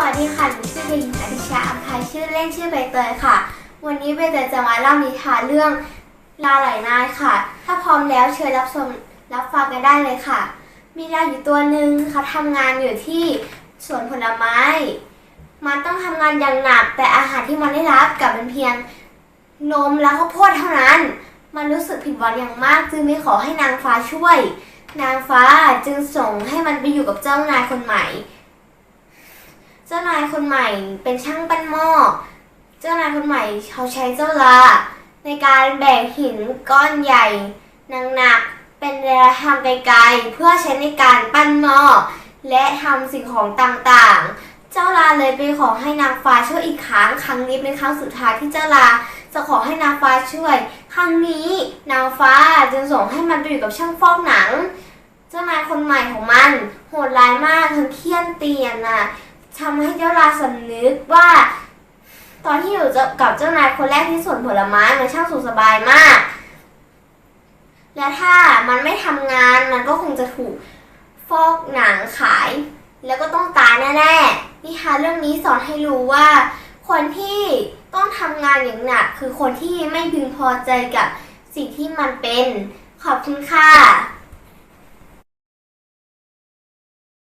วัสดีค่ะหนูชื่อเด็กหญิงอดิชาอัมภัยชื่อเล่นชื่อใบเตยค่ะ วันนี้ใบเตยจะมาเล่านิทานเรื่องลาไหลนายค่ะ ถ้าพร้อมแล้วเชิญรับชมรับฟังกันได้เลยค่ะ มีลาอยู่ตัวหนึ่งเขาทำงานอยู่ที่สวนผลไม้ มันต้องทำงานอย่างหนักแต่อาหารที่มันได้รับกลับเป็นเพียงนมและข้าวโพดเท่านั้น มันรู้สึกผิดหวังอย่างมาก จึงไม่ขอให้นางฟ้าช่วย นางฟ้าจึงส่งให้มันไปอยู่กับเจ้านายคนใหม่ เจ้านายคนใหม่เป็นช่างปั้นหม้อ เจ้านายคนใหม่เขาใช้เจ้าลาในการแบกหินก้อนใหญ่หนักๆเป็นระยะทางไกลๆเพื่อใช้ในการปั้นหม้อและทำสิ่งของต่างๆ เจ้าลาเลยไปขอให้นางฟ้าช่วยอีกครั้ง ครั้งนี้เป็นครั้งสุดท้ายที่เจ้าลาจะขอให้นางฟ้าช่วย ครั้งนี้นางฟ้าจึงส่งให้มันไปอยู่กับช่างฟอกหนัง เจ้านายคนใหม่ของมัน โหดร้ายมากทั้งเคี่ยนเตียนน่ะ ทำให้เจ้าลาสำนึกว่า ตอนที่อยู่กับเจ้านายคนแรกที่สวนผลไม้มันช่างสุขสบายมาก และถ้ามันไม่ทำงานมันก็คงจะถูกฟอกหนังขาย แล้วก็ต้องตายแน่ๆนิทานเรื่องนี้สอนให้รู้ว่า คนที่ต้องทำงานอย่างหนักคือคนที่ไม่พึงพอใจกับสิ่งที่มันเป็น ขอบคุณค่ะ